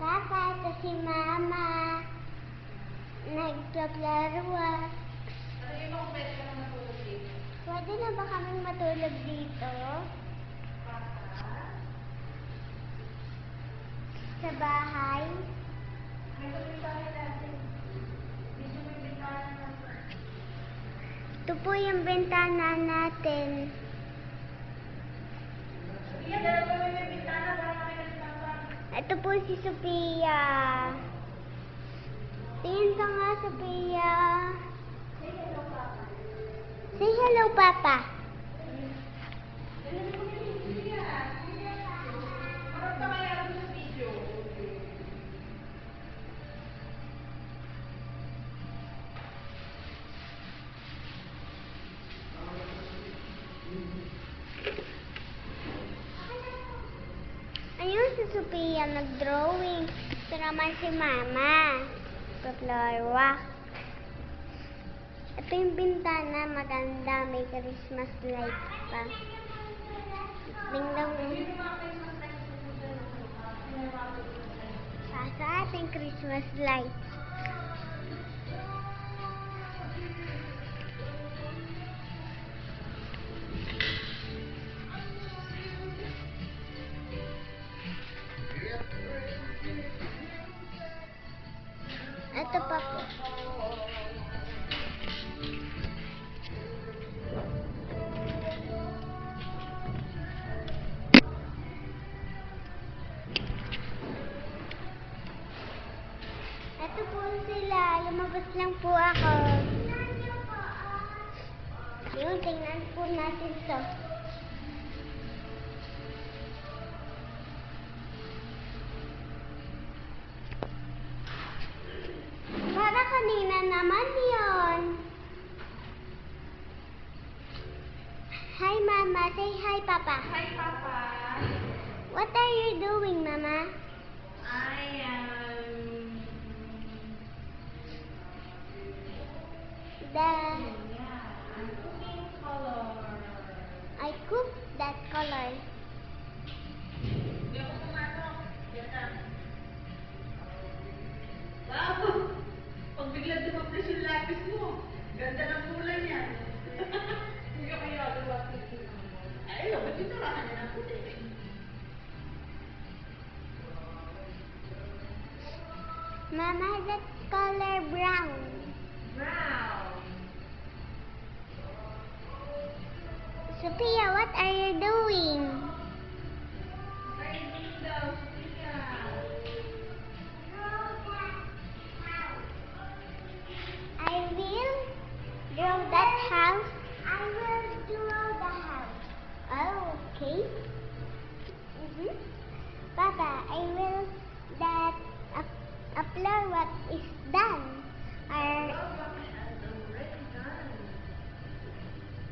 Papa, ito si Mama. Nagpaplaro. Ah. Pwede na ba kaming matulog dito? Sa bahay? Ito po yung bintana natin. Ito po si Sophia. Tingin ka nga, Sophia. Say hello, Papa. Say hello, Papa. Dalawa mo yung Iya. Harap ka kaya doon sa video. Ayun si Sophia nag-drawing. Ito si Mama. Paplorwa. Ito yung bintana, maganda. May Christmas light pa. Tingnan mo. Sa mga Christmas lights. Ito pa po. Ito po sila. Lumabas lang po ako. Yun, tingnan po natin to. Mama. Say hi, Papa. Hi, Papa. What are you doing, Mama? I am... The Yeah, I'm cooking color. I cooked that color. Hindi ako pumasok. Yan na. Wow! Pag biglang dumapres yung lapis mo, ganda ng Mama, that color brown. Brown. Sophia, what are you doing? Okay. Mm-hmm. Papa, I will that up, upload what is done. Or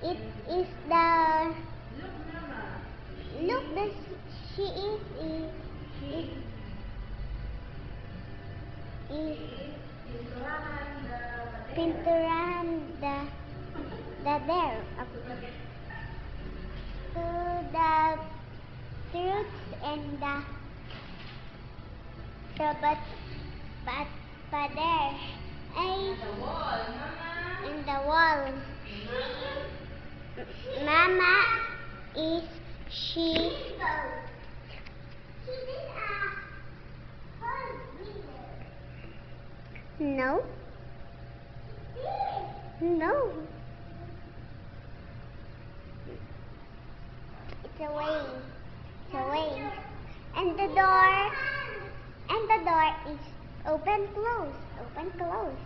it is the Look, Mama. look the she is is is, is Pinturahan the the the there to the fruits and the so but but but there I the wall, in the wall. Mama is she. No. No. It's away. It's away. And the door and the door is open close. Open close.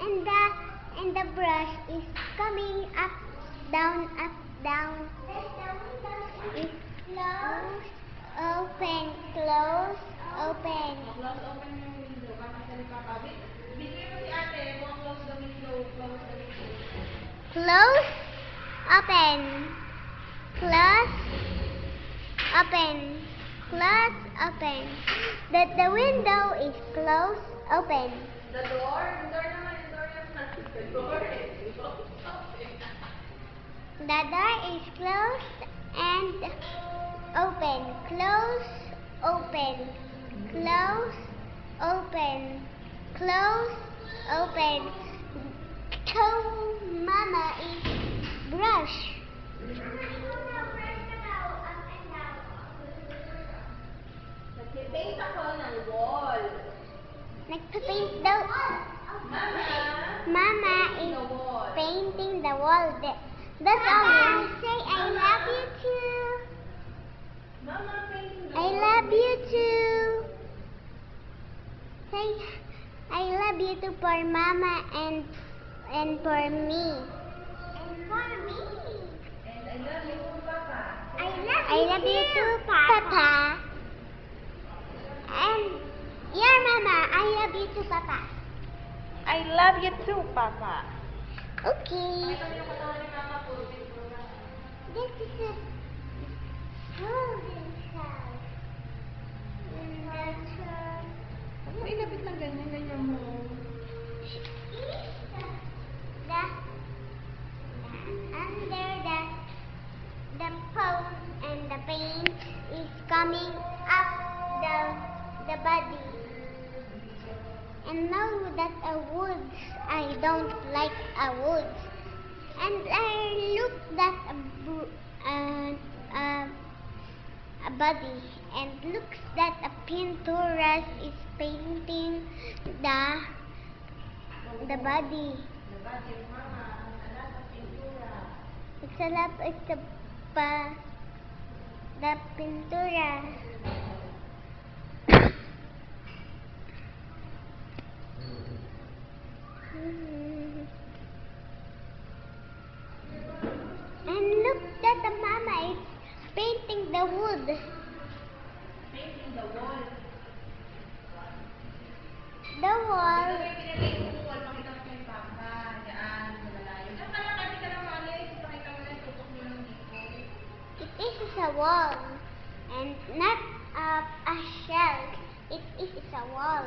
And the and the brush is coming up down up down. Is close. Open close open. Close open close the. Close the. Close, open, close, open, close, open. The, the window is closed, open. The door? The door naman. The door naman. The door is closed. Open. The door is closed and open, close, open, close, open, close, open. Toe mama is brush. Nagpipaint ako ng wall. Nagpapaint daw. Mama, Mama is painting the wall. That's all. Say I love you too. Mama, painting the I love you too. Say I love you too for Mama and and for me. And for me. And I love you too, Papa. I love I love you too, Papa. Your Mama, I love you too, Papa. I love you too, Papa. Okay. Ito yung katawan ni Mama po. pintura. This is a golden house. And that's Huwag mo ilapit ng ganyan, ganyan mo. the under the the pose and the paint is coming up the the body. And now that a woods, I don't like a woods. And I look that a, uh, uh, a body and looks that a Pinterest is painting the the body. It's a lot, it's a pa, the pintura. Hmm. and look that the mama is painting the wood. Painting the wall. The wall. Ito yung pinapaint mo wall. Pakita mo kay Papa. Diyan, malalayo. Diyan ka lang, kasi ka lang maalis. Pakita mo lang, tutok mo lang dito. It is a wall and not a, shell. It is a wall.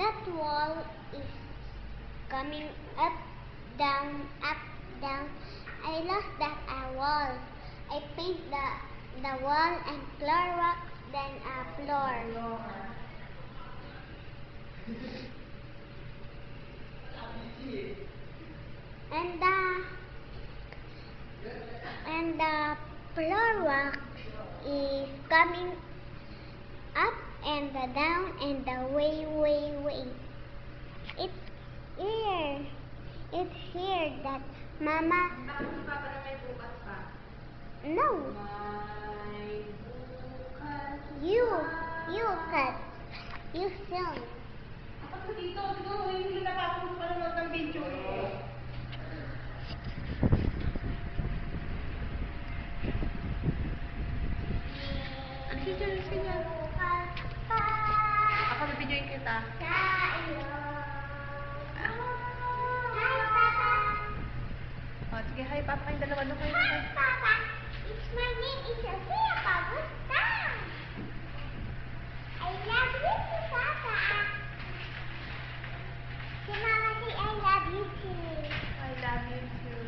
That wall is coming up, down, up, down. I lost that a wall. I paint the the wall and floor wax, then a floor. And the and the floor wax is coming up and the down and the way, way, way. It's here. It's here that Mama. No, May bukas. you, you cut. You film. Ako sa dito, siguro hindi na pa ako panonood ng video eh. Ano siya dyan? Ano siya dyan? Ako na videoin kita. Hi, Papa. O, sige, hi Papa, yung dalawa doon kayo. Hi, Papa. It's My name It's a.